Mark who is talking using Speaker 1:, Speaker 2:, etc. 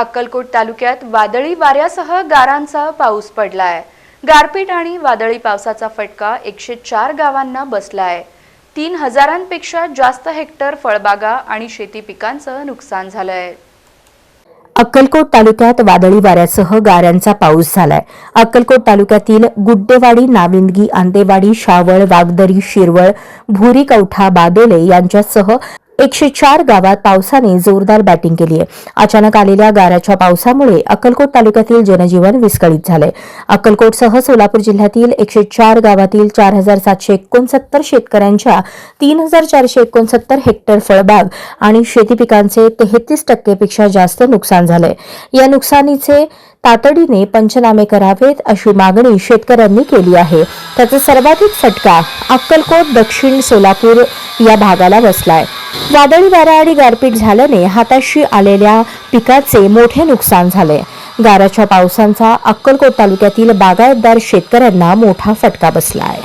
Speaker 1: अक्कलकोट तालुक्यात वादळी वाऱ्यासह गारांचा पाऊस पडला आहे गारपीट आणि वादळी पावसाचा फटका एकशे चार गावांना बसला आहे. तीन हजारांपेक्षा जास्त हेक्टर फळबागा आणि शेती पिकांचं नुकसान झालं आहे
Speaker 2: अक्कलकोट तालुक्यात वादळी वाऱ्यासह गाऱ्यांचा पाऊस झालाय. अक्कलकोट तालुक्यातील गुड्डेवाडी नाविंदगी आंदेवाडी शावळ वागदरी शिरवळ भुरी कवठा बादोले यांच्यासह एकशे चार गावात पावसाने जोरदार बॅटिंग केली आहे. अचानक आलेल्या गाराच्या पावसामुळे अक्कलकोट तालुक्यातील जनजीवन विस्कळीत झालंय. अक्कलकोटसह सोलापूर जिल्ह्यातील एकशे चार गावातील चार हजार सातशे एकोणसत्तर शेतकऱ्यांच्या तीन हजार चारशे एकोणसत्तर हेक्टर फळबाग आणि शेती पिकांचे तेहतीस टक्केपेक्षा जास्त नुकसान झालंय. या नुकसानीचे तातडीने पंचनामे करावेत अशी मागणी शेतकऱ्यांनी केली आहे. त्याचा सर्वाधिक फटका अक्कलकोट दक्षिण सोलापूर या भागाला बसलाय. वादळी वारा आणि गारपीट झाल्याने हाताशी आलेल्या पिकाचे मोठे नुकसान झाले. गाराच्या पावसांचा अक्कलकोट तालुक्यातील बागायतदार शेतकऱ्यांना मोठा फटका बसलाय.